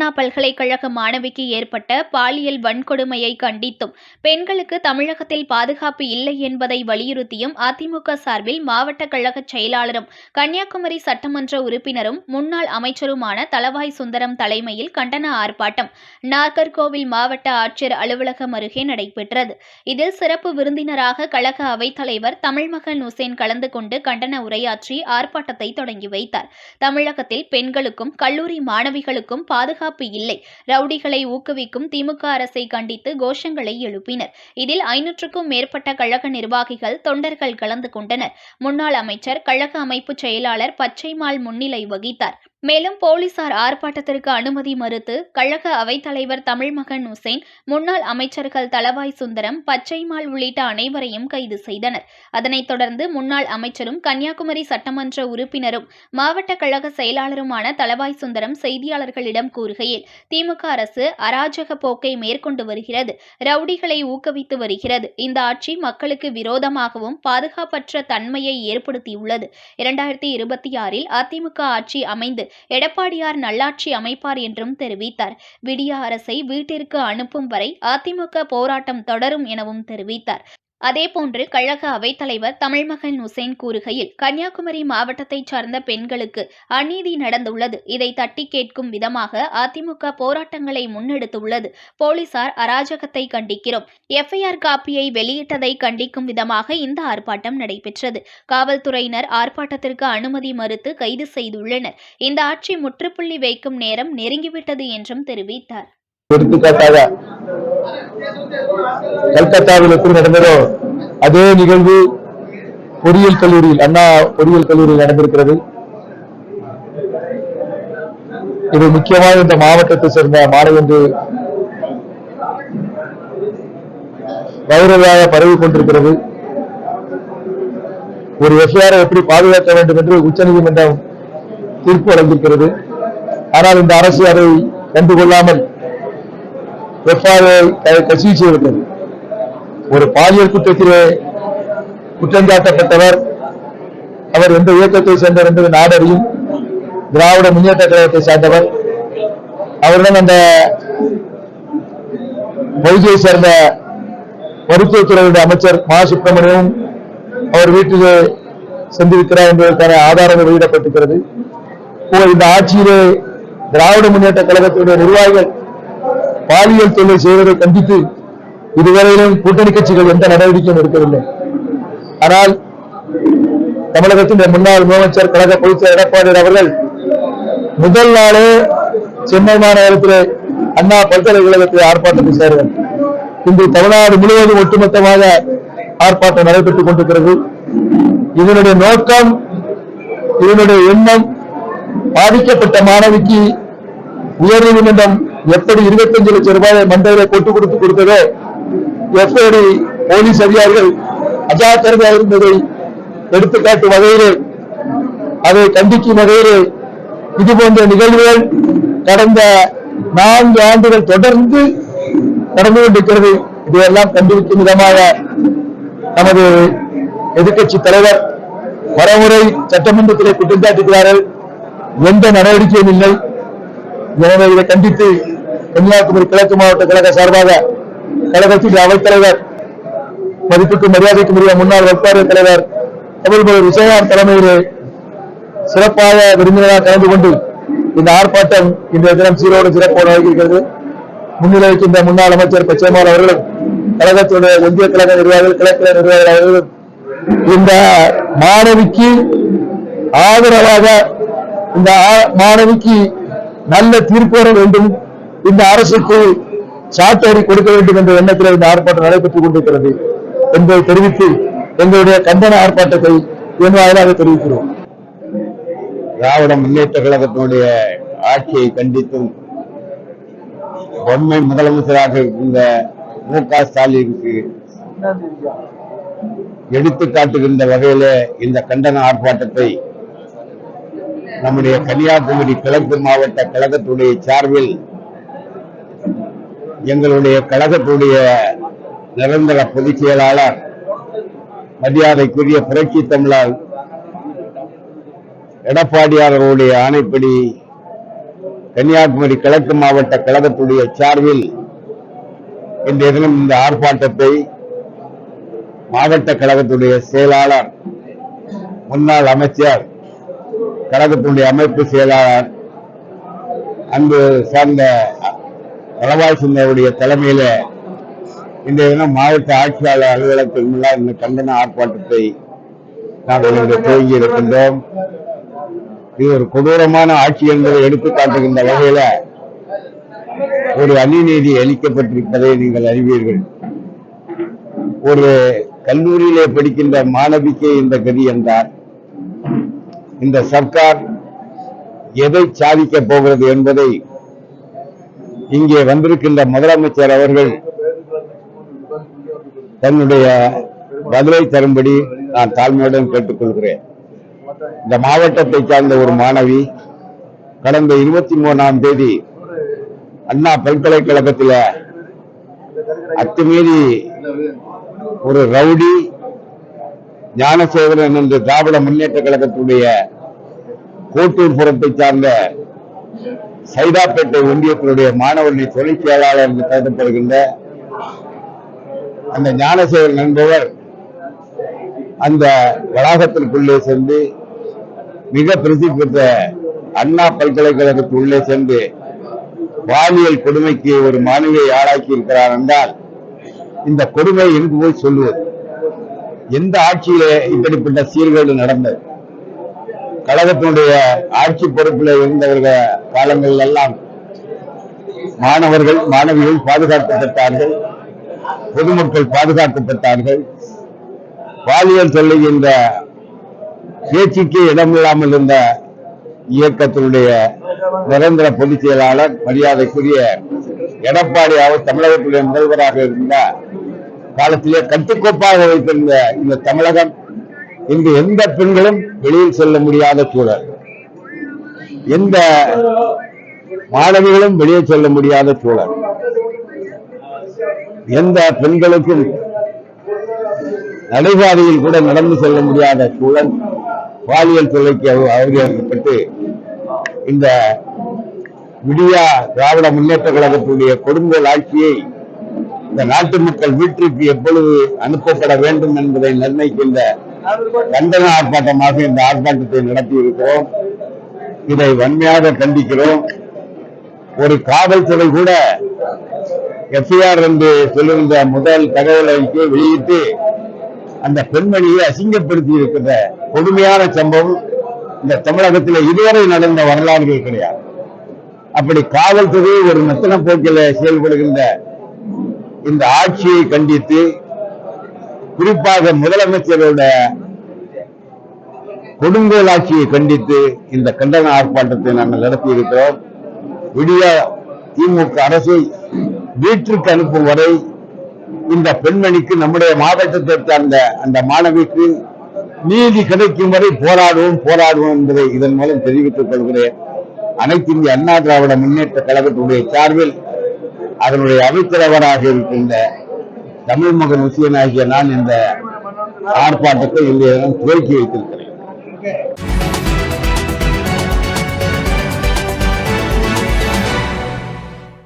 அண்ணா பல்கலைக்கழக மாணவிக்கு ஏற்பட்ட பாலியல் வன்கொடுமையை கண்டித்தும் பெண்களுக்கு தமிழகத்தில் பாதுகாப்பு இல்லை என்பதை வலியுறுத்தியும் அதிமுக சார்பில் மாவட்ட கழக செயலாளரும் கன்னியாகுமரி சட்டமன்ற உறுப்பினரும் முன்னாள் அமைச்சருமான தளவாய் சுந்தரம் தலைமையில் கண்டன ஆர்ப்பாட்டம் நாகர்கோவில் மாவட்ட ஆட்சியர் அலுவலகம் அருகே நடைபெற்றது. இதில் சிறப்பு விருந்தினராக கழக அவைத்தலைவர் தமிழ்மகன் உசேன் கலந்து கொண்டு கண்டன உரையாற்றி ஆர்ப்பாட்டத்தை தொடங்கி வைத்தார். தமிழகத்தில் பெண்களுக்கும் கல்லூரி மாணவிகளுக்கும் பாதுகாப்பு இல்லை. ரவுடிகளை ஊக்குவிக்கும் திமுக அரசை கண்டித்து கோஷங்களை எழுப்பினர். இதில் ஐநூற்றுக்கும் மேற்பட்ட கழக நிர்வாகிகள் தொண்டர்கள் கலந்து கொண்டனர். முன்னாள் அமைச்சர் கழக அமைப்பு செயலாளர் பச்சைமால் முன்னிலை வகித்தார். மேலும் போலீசார் ஆர்ப்பாட்டத்திற்கு அனுமதி மறுத்து கழக அவைத்தலைவர் தமிழ்மகன் உசேன் முன்னாள் அமைச்சர்கள் தளவாய் சுந்தரம் பச்சைமால் உள்ளிட்ட அனைவரையும் கைது செய்தனர். அதனைத் தொடர்ந்து முன்னாள் அமைச்சரும் கன்னியாகுமரி சட்டமன்ற உறுப்பினரும் மாவட்ட கழக செயலாளருமான தளவாய் சுந்தரம் செய்தியாளர்களிடம் கூறுகையில் திமுக அரசு அராஜக போக்கை மேற்கொண்டு வருகிறது ரவுடிகளை ஊக்குவித்து வருகிறது. இந்த ஆட்சி மக்களுக்கு விரோதமாகவும் பாதுகாப்பற்ற தன்மையை ஏற்படுத்தியுள்ளது. இரண்டாயிரத்தி இருபத்தி ஆறில் அதிமுக ஆட்சி அமைந்து எடப்பாடியார் நல்லாட்சி அமைப்பார் என்றும் தெரிவித்தார். விடிய அரசை வீட்டிற்கு அனுப்பும் வரை அதிமுக போராட்டம் தொடரும் எனவும் தெரிவித்தார். அதேபோன்று கழக அவைத்தலைவர் தமிழ்மகன் உசேன் கூறுகையில் கன்னியாகுமரி மாவட்டத்தைச் சார்ந்த பெண்களுக்கு அநீதி நடந்துள்ளது. இதை தட்டி கேட்கும் விதமாக அதிமுக போராட்டங்களை முன்னெடுத்துள்ளது. போலீசார் அராஜகத்தை கண்டிக்கிறோம். எஃப்ஐஆர் காப்பியை வெளியிட்டதை கண்டிக்கும் விதமாக இந்த ஆர்ப்பாட்டம் நடைபெற்றது. காவல்துறையினர் ஆர்ப்பாட்டத்திற்கு அனுமதி மறுத்து கைது செய்துள்ளனர். இந்த ஆட்சி முற்றுப்புள்ளி வைக்கும் நேரம் நெருங்கிவிட்டது என்றும் தெரிவித்தார். கல்கத்தாவில் எப்படி நடந்ததோ அதே நிகழ்வு பொறியியல் கல்லூரியில் அண்ணா பொறியியல் கல்லூரியில் நடந்திருக்கிறது. இது முக்கியமாக இந்த மாவட்டத்தை சேர்ந்த மாணவி வைரலாக பரவி கொண்டிருக்கிறது. ஒரு எஃப்ஐஆரை எப்படி பாதுகாக்க வேண்டும் என்று உச்சநீதிமன்றம் தீர்ப்பு வழங்கியிருக்கிறது. ஆனால் இந்த அரசு அதை கண்டுகொள்ளாமல் எஃப்ஐஆரை கசிவு செய்துவிட்டது ஒரு பாலியல் குற்றத்திலே குற்றஞ்சாட்டப்பட்டவர் அவர் எந்த இயக்கத்தை சேர்ந்தவர் என்பது நாடறியும் திராவிட முன்னேற்ற கழகத்தை சார்ந்தவர். அவருடன் அந்த வைஜை சேர்ந்த மருத்துவத்துறையுடைய அமைச்சர் மா. சுப்பிரமணியம் அவர் வீட்டிலே சென்றிருக்கிறார் என்பதற்கான ஆதாரங்கள் வெளியிடப்பட்டிருக்கிறது. இந்த ஆட்சியிலே திராவிட முன்னேற்ற கழகத்தினுடைய நிர்வாகிகள் பாலியல் தொல்லை செய்வதை கண்டித்து இதுவரையிலும் கூட்டணி கட்சிகள் எந்த நடவடிக்கையும் எடுக்கவில்லை. ஆனால் தமிழகத்தின் முன்னாள் முதலமைச்சர் கழக பொதுச்செயலர் எடப்பாடி அவர்கள் முதல் நாளே சென்னை மாநகரத்தில் அண்ணா பல்கலைக்கழகத்தில் ஆர்ப்பாட்டத்தில் சேர்ந்தார் இன்று தமிழ்நாடு முழுவதும் ஒட்டுமொத்தமாக ஆர்ப்பாட்டம் நடைபெற்றுக் கொண்டிருக்கிறது. இதனுடைய நோக்கம் இதனுடைய எண்ணம் பாதிக்கப்பட்ட மாணவிக்கு உயர்நீதிமன்றம் எப்படி 25 லட்சம் ரூபாயை மண்டையில கொட்டு கொடுத்து கொடுத்ததோ எப்படி போலீஸ் அதிகாரிகள் அஜாக்கிரதையாக இருந்ததை எடுத்துக்காட்டும் வகையிலே அதை கண்டிக்கும் வகையிலே இது போன்ற நிகழ்வுகள் கடந்த நான்கு ஆண்டுகள் தொடர்ந்து நடந்து கொண்டிருக்கிறது. இதையெல்லாம் கண்டிக்கும் விதமாக நமது எதிர்க்கட்சி தலைவர் பலமுறை சட்டமன்றத்திலே குற்றம் சாட்டுகிறார்கள் எந்த நடவடிக்கையும் இல்லை. எனவே இதை கண்டித்து கன்னியாகுமரி கிழக்கு மாவட்ட கழக சார்பாக கழகத்தின் அவைத்தலைவர் மதிப்புக்கு மரியாதைக்கு உரிய முன்னாள் வட்டார தலைவர் தமிழ்மொழி விஜயகாந்த் தலைமையிலே சிறப்பாக விருந்தினராக கலந்து கொண்டு இந்த ஆர்ப்பாட்டம் இன்றைய தினம் சீரோடு சிறப்போடு இருக்கிறது முன்னிலை வைக்கின்ற முன்னாள் அமைச்சர் பச்சைமால் அவர்களும் கழகத்துடைய ஒன்றிய கழக நிர்வாகிகள் கிழக்கிழ நிர்வாகிகள் அவர்களும் இந்த மாணவிக்கு ஆதரவாக இந்த ஆ- மாணவிக்கு நல்ல தீர்ப்பு வர வேண்டும். இந்த அரசுக்கு சாட்டறி கொடுக்க வேண்டும் என்ற எண்ணத்தில் இந்த ஆர்ப்பாட்டம் நடைபெற்றுக் கொண்டிருக்கிறது என்பதை தெரிவித்து எங்களுடைய கண்டன ஆர்ப்பாட்டத்தை என் வாயிலாக தெரிவிக்கிறோம். திராவிட முன்னேற்ற கழகத்தினுடைய ஆட்சியை கண்டித்தும் பொம்மை முதலமைச்சராக இருந்த மு க ஸ்டாலினுக்கு எடுத்து காட்டுகின்ற வகையிலே இந்த கண்டன ஆர்ப்பாட்டத்தை நம்முடைய கன்னியாகுமரி கிழக்கு மாவட்ட கழகத்துடைய சார்பில் எங்களுடைய கழகத்துடைய நிரந்தர பொதுச் செயலாளர் மரியாதைக்குரிய புரட்சி தமிழர் எடப்பாடியார் அவருடைய ஆணைப்படி கன்னியாகுமரி கிழக்கு மாவட்ட கழகத்துடைய சார்பில் இன்றைய தினம் இந்த ஆர்ப்பாட்டத்தை மாவட்ட கழகத்துடைய செயலாளர் முன்னாள் அமைச்சர் கழகத்துடைய அமைப்பு செயலாளர் அன்பு சார்ந்த அளவாய் சின்னருடைய தலைமையில இன்றைய தினம் மாவட்ட ஆட்சியாளர் அலுவலகத்தின் உள்ள இந்த கண்டன ஆர்ப்பாட்டத்தை நாங்கள் இன்று துவங்கி இருக்கின்றோம். இது ஒரு கொடூரமான ஆட்சி என்பதை எடுத்து காட்டுகின்ற வகையில ஒரு அநீநீதி அளிக்கப்பட்டிருப்பதை நீங்கள் அறிவீர்கள். ஒரு கல்லூரியிலே படிக்கின்ற மாணவிக்கு இந்த கதி என்றார். இந்த சர்க்கார் எதை சாதிக்க போகிறது என்பதை இங்கே வந்திருக்கின்ற முதலமைச்சர் அவர்கள் தன்னுடைய பதிலை தரும்படி நான் தாழ்மையுடன் கேட்டுக்கொள்கிறேன். இந்த மாவட்டத்தை சார்ந்த ஒரு மாணவி கடந்த இருபத்தி மூணாம் தேதி அண்ணா பல்கலைக்கழகத்தில் அத்துமீறி ஒரு ரவுடி ஞானசேகரன் என்ற திராவிட முன்னேற்ற கழகத்துடைய கோட்டூர் புறத்தை சார்ந்த சைதாப்பேட்டை ஒன்றியத்தினுடைய மாணவர்களை துணை செயலாளர் என்று கருதப்படுகின்ற அந்த ஞானசேகரன் என்பவர் அந்த வளாகத்திற்குள்ளே சென்று மிக பிரசித்தி பெற்ற அண்ணா பல்கலைக்கழகத்துள்ளே சென்று பாலியல் கொடுமைக்கு ஒரு மாணவியை ஆளாக்கி இருக்கிறார் என்றால் இந்த கொடுமை எங்கு போய் சொல்லுவது? எந்த ஆட்சியிலே இப்படிப்பட்ட சீர்கேடு நடந்தது? கழகத்தினுடைய ஆட்சி பொறுப்பில் இருந்தவர்கள் காலங்களில் எல்லாம் மாணவர்கள் மாணவிகள் பாதுகாக்கப்பட்டார்கள் பொதுமக்கள் பாதுகாக்கப்பட்டார்கள். பாலியல் சொல்லுகின்ற பேச்சுக்கு இடமில்லாமல் இருந்த இயக்கத்தினுடைய நிரந்தர பொதுச் செயலாளர் மரியாதைக்குரிய எடப்பாடி அவர் தமிழகத்துடைய முதல்வராக இருந்த காலத்திலே கட்டுக்கோப்பாக வைத்திருந்த இந்த தமிழகம் இன்று எந்த பெண்களும் வெளியில் செல்ல முடியாத சூழல். எந்த மாணவிகளும் வெளியே செல்ல முடியாத சூழல். எந்த பெண்களுக்கும் நடைபாதையில் கூட நடந்து செல்ல முடியாத சூழல். பாலியல் தொல்லைக்கு அவ- அவதியாக்கப்பட்டு இந்த விடியா திராவிட முன்னேற்ற கழகத்துடைய கொடுங்கோல் ஆட்சியை இந்த நாட்டு மக்கள் வீட்டிற்கு எப்பொழுது அனுப்பப்பட வேண்டும் என்பதை நிர்ணயிக்கின்ற கண்டன ஆர்ப்பாட்டமாக இந்த ஆர்ப்பாட்டத்தை நடத்தி இருக்கிறோம் இதை வன்மையாக கண்டிக்கிறோம். ஒரு காவல்துறை கூட எஃப்ஐஆர் என்று சொல்லியிருந்த முதல் தகவலை வெளியிட்டு அந்த பெண்மணியை அசிங்கப்படுத்தி இருக்கிற கொடுமையான சம்பவம் இந்த தமிழகத்தில் இதுவரை நடந்த வரலாறுகள் கிடையாது. அப்படி காவல்துறை ஒரு மெத்தன போக்கில் செயல்படுகின்ற இந்த ஆட்சியை கண்டித்து குறிப்பாக முதலமைச்சரோட கொடுங்கோல் ஆட்சியை கண்டித்து இந்த கண்டன ஆர்ப்பாட்டத்தை நாங்கள் நடத்தி இருக்கிறோம் விடிய திமுக அரசை வீட்டிற்கு அனுப்பும் வரை இந்த பெண்மணிக்கு நம்முடைய மாவட்டத்தை சார்ந்த அந்த மாணவிக்கு நீதி கிடைக்கும் வரை போராடுவோம் போராடுவோம் என்பதை இதன் மூலம் தெரிவித்துக் கொள்கிறேன். அனைத்து இந்திய அண்ணா திராவிட முன்னேற்ற கழகத்துடைய சார்பில் அதனுடைய அவைத்தலைவராக இருக்கின்ற தமிழ் மகன் உசியனாகிய நான் இந்த ஆர்ப்பாட்டத்தை இந்த துவக்கி வைத்திருக்கிறேன்.